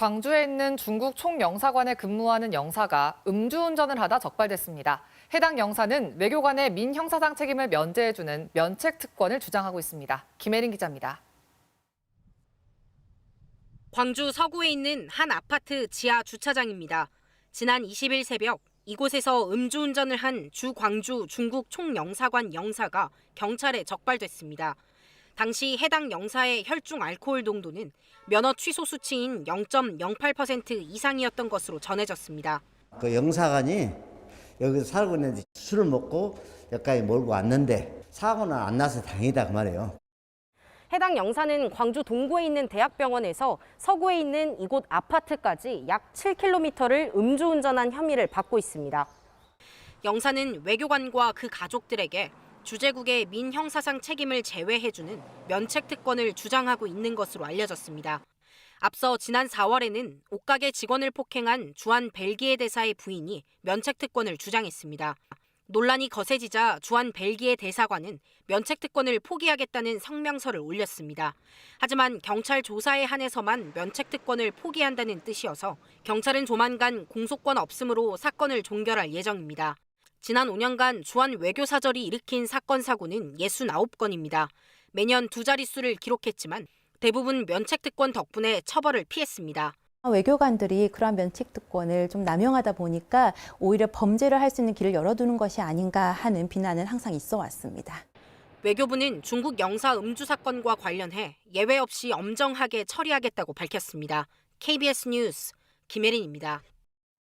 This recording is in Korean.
광주에 있는 중국 총영사관에 근무하는 영사가 음주운전을 하다 적발됐습니다. 해당 영사는 외교관의 민형사상 책임을 면제해주는 면책 특권을 주장하고 있습니다. 김혜린 기자입니다. 광주 서구에 있는 한 아파트 지하 주차장입니다. 지난 20일 새벽 이곳에서 음주운전을 한 주광주 중국 총영사관 영사가 경찰에 적발됐습니다. 당시 해당 영사의 혈중 알코올 농도는 면허 취소 수치인 0.08% 이상이었던 것으로 전해졌습니다. 그 영사관이 여기서 살고 있는데 술을 먹고 여기까지 몰고 왔는데 사고는 안 나서 다행이다 그 말이에요. 해당 영사는 광주 동구에 있는 대학병원에서 서구에 있는 이곳 아파트까지 약 7km를 음주운전한 혐의를 받고 있습니다. 영사는 외교관과 그 가족들에게 주재국의 민형사상 책임을 제외해주는 면책 특권을 주장하고 있는 것으로 알려졌습니다. 앞서 지난 4월에는 옷가게 직원을 폭행한 주한 벨기에 대사의 부인이 면책 특권을 주장했습니다. 논란이 거세지자 주한 벨기에 대사관은 면책 특권을 포기하겠다는 성명서를 올렸습니다. 하지만 경찰 조사에 한해서만 면책 특권을 포기한다는 뜻이어서 경찰은 조만간 공소권 없음으로 사건을 종결할 예정입니다. 지난 5년간 주한 외교 사절이 일으킨 사건 사고는 69건입니다. 매년 두 자릿수를 기록했지만 대부분 면책 특권 덕분에 처벌을 피했습니다. 외교관들이 그러한 면책 특권을 좀 남용하다 보니까 오히려 범죄를 할 수 있는 길을 열어두는 것이 아닌가 하는 비난은 항상 있어 왔습니다. 외교부는 중국 영사 음주 사건과 관련해 예외 없이 엄정하게 처리하겠다고 밝혔습니다. KBS 뉴스 김혜린입니다.